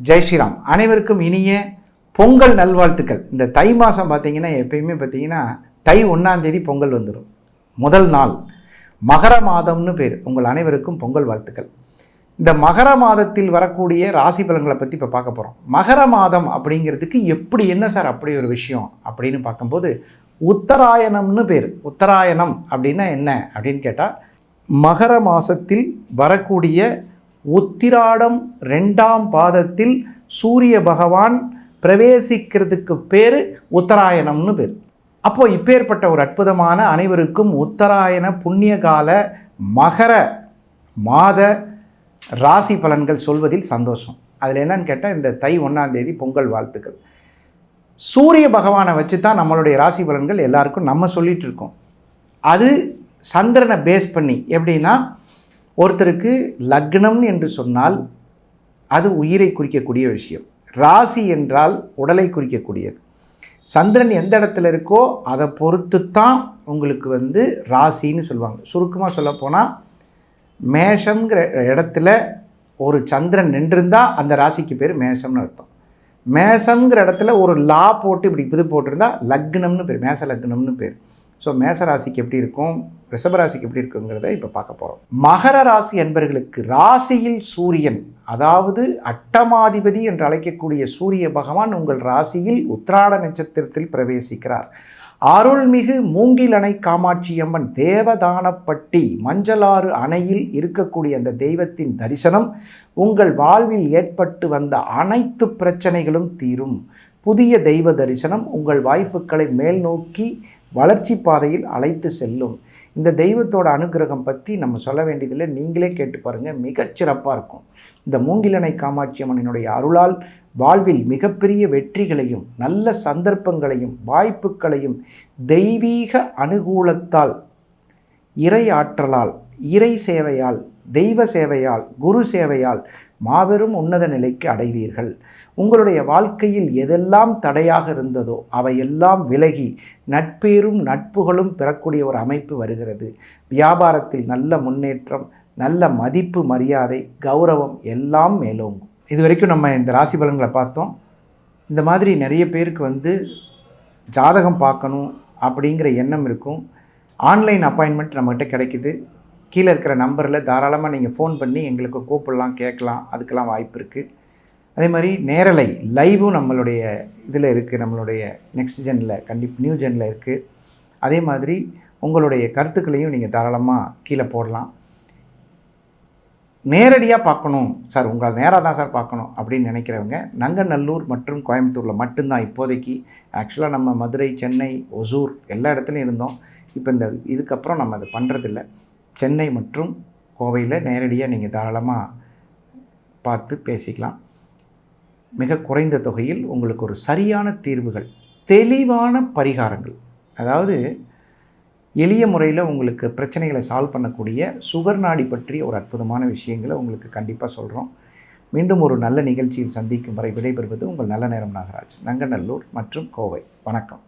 ஜெய் ஸ்ரீராம். அனைவருக்கும் இனிய பொங்கல் நல்வாழ்த்துக்கள். இந்த தை மாதம் பார்த்தீங்கன்னா எப்பயுமே பார்த்தீங்கன்னா தை ஒன்றாந்தேதி பொங்கல் வந்துடும் முதல் நாள். மகர மாதம்னு பேர். உங்கள் அனைவருக்கும் பொங்கல் வாழ்த்துக்கள். இந்த மகர மாதத்தில் வரக்கூடிய ராசி பலன்களை பற்றி இப்போ பார்க்க போகிறோம் மகர மாதம் அப்படிங்கிறதுக்கு எப்படி என்ன சார் அப்படி ஒரு விஷயம் அப்படின்னு பார்க்கும்போது உத்தராயணம்னு பேர். உத்தராயணம் அப்படின்னா என்ன அப்படின்னு கேட்டால் மகர மாதத்தில் வரக்கூடிய உத்திராடம் ரெண்டாம் பாதத்தில் சூரிய பகவான் பிரவேசிக்கிறதுக்கு பேர் உத்தராயணம்னு பேர். அப்போ இப்பேற்பட்ட ஒரு அற்புதமான அனைவருக்கும் உத்தராயண புண்ணிய கால மகர மாத ராசி பலன்கள் சொல்வதில் சந்தோஷம். அதில் என்னன்னு கேட்டால் இந்த தை ஒன்றாம் தேதி பொங்கல் வாழ்த்துக்கள். சூரிய பகவானை வச்சு தான் நம்மளுடைய ராசி பலன்கள் எல்லாருக்கும் நம்ம சொல்லிகிட்டு இருக்கோம். அது சந்திரனை பேஸ் பண்ணி எப்படின்னா ஒருத்தருக்கு லக்னம் என்று சொன்னால் அது உயிரை குறிக்கக்கூடிய விஷயம். ராசி என்றால் உடலை குறிக்கக்கூடியது. சந்திரன் எந்த இடத்துல இருக்கோ அதை பொறுத்து தான் உங்களுக்கு வந்து ராசின்னு சொல்லுவாங்க. சுருக்கமாக சொல்லப்போனால் மேஷங்கிற இடத்துல ஒரு சந்திரன் நின்றிருந்தால் அந்த ராசிக்கு பேர் மேஷம்னு அர்த்தம். மேஷங்கிற இடத்துல ஒரு லா போட்டு இப்படி இது போட்டிருந்தா லக்னம்னு பேர் மேச லக்னம்னு பேர். ஸோ மேச ராசிக்கு எப்படி இருக்கும்? ரிஷபராசிக்கு எப்படி இருக்குங்கிறத இப்போ பார்க்க போகிறோம் மகர ராசி என்பர்களுக்கு ராசியில் சூரியன் அதாவது அட்டமாதிபதி என்று அழைக்கக்கூடிய சூரிய பகவான் உங்கள் ராசியில் உத்ராட நட்சத்திரத்தில் பிரவேசிக்கிறார். அருள்மிகு மூங்கில் அணை காமாட்சியம்மன் தேவதானப்பட்டி மஞ்சளாறு அணையில் இருக்கக்கூடிய அந்த தெய்வத்தின் தரிசனம் உங்கள் வாழ்வில் ஏற்பட்டு வந்த அனைத்து பிரச்சனைகளும் தீரும். புதிய தெய்வ தரிசனம் உங்கள் வாய்ப்புகளை மேல் நோக்கி வளர்ச்சி பாதையில் அழைத்து செல்லும். இந்த தெய்வத்தோட அனுகிரகம் பற்றி நம்ம சொல்ல வேண்டியதில்லை. நீங்களே கேட்டு பாருங்கள் மிகச்சிறப்பாக இருக்கும். இந்த மூங்கிலனை காமாட்சி அம்மனினுடைய அருளால் வாழ்வில் மிகப்பெரிய வெற்றிகளையும் நல்ல சந்தர்ப்பங்களையும் வாய்ப்புகளையும் தெய்வீக அனுகூலத்தால் இறை ஆற்றலால் இறை சேவையால் தெய்வ சேவையால் குரு சேவையால் மாபெரும் உன்னத நிலைக்கு அடைவீர்கள். உங்களுடைய வாழ்க்கையில் எதெல்லாம் தடையாக இருந்ததோ அவையெல்லாம் விலகி நட்பேரும் நட்புகளும் பெறக்கூடிய ஒரு அமைப்பு வருகிறது. வியாபாரத்தில் நல்ல முன்னேற்றம் நல்ல மதிப்பு மரியாதை கௌரவம் எல்லாம் மேலோங்கும். இது வரைக்கும் நம்ம இந்த ராசி பலன்களை பார்த்தோம். இந்த மாதிரி நிறைய பேருக்கு வந்து ஜாதகம் பார்க்கணும் அப்படிங்கிற எண்ணம் இருக்கும். ஆன்லைன் அப்பாயின்மெண்ட் நம்மகிட்ட கிடைக்குது. கீழே இருக்கிற நம்பரில் தாராளமாக நீங்கள் ஃபோன் பண்ணி எங்களுக்கு கூப்பிடலாம் கேட்கலாம். அதுக்கெல்லாம் வாய்ப்பு இருக்குது அதே மாதிரி நேரலை லைவும் நம்மளுடைய இதில் இருக்குது நம்மளுடைய நெக்ஸ்ட் ஜெனில் கண்டிப்பாக நியூ ஜெனில் இருக்குது அதே மாதிரி உங்களுடைய கருத்துக்களையும் நீங்கள் தாராளமாக கீழே போடலாம். நேரடியாக பார்க்கணும். சார் உங்களை நேராக தான் சார் பார்க்கணும் அப்படின்னு நினைக்கிறவங்க நங்கநல்லூர் மற்றும் கோயம்புத்தூரில் மட்டும்தான் இப்போதைக்கு. ஆக்சுவலாக நம்ம மதுரை சென்னை ஒசூர் எல்லா இடத்துலையும் இருந்தோம். இப்போ இந்த இதுக்கப்புறம் நம்ம அதை பண்ணுறதில்ல சென்னை மற்றும் கோவையில் நேரடியாக நீங்கள் தாராளமாக பார்த்து பேசிக்கலாம். மிக குறைந்த தொகையில் உங்களுக்கு ஒரு சரியான தீர்வுகள் தெளிவான பரிகாரங்கள். அதாவது எளிய முறையில் உங்களுக்கு பிரச்சனைகளை சால்வ் பண்ணக்கூடிய சுகர் நாடி பற்றிய ஒரு அற்புதமான விஷயங்களை உங்களுக்கு கண்டிப்பாக சொல்கிறோம் மீண்டும் ஒரு நல்ல நிகழ்ச்சியில் சந்திக்கும் வரை விடைபெறுவது உங்கள் நல்ல நேரம் நாகராஜ் நங்கநல்லூர் மற்றும் கோவை. வணக்கம்.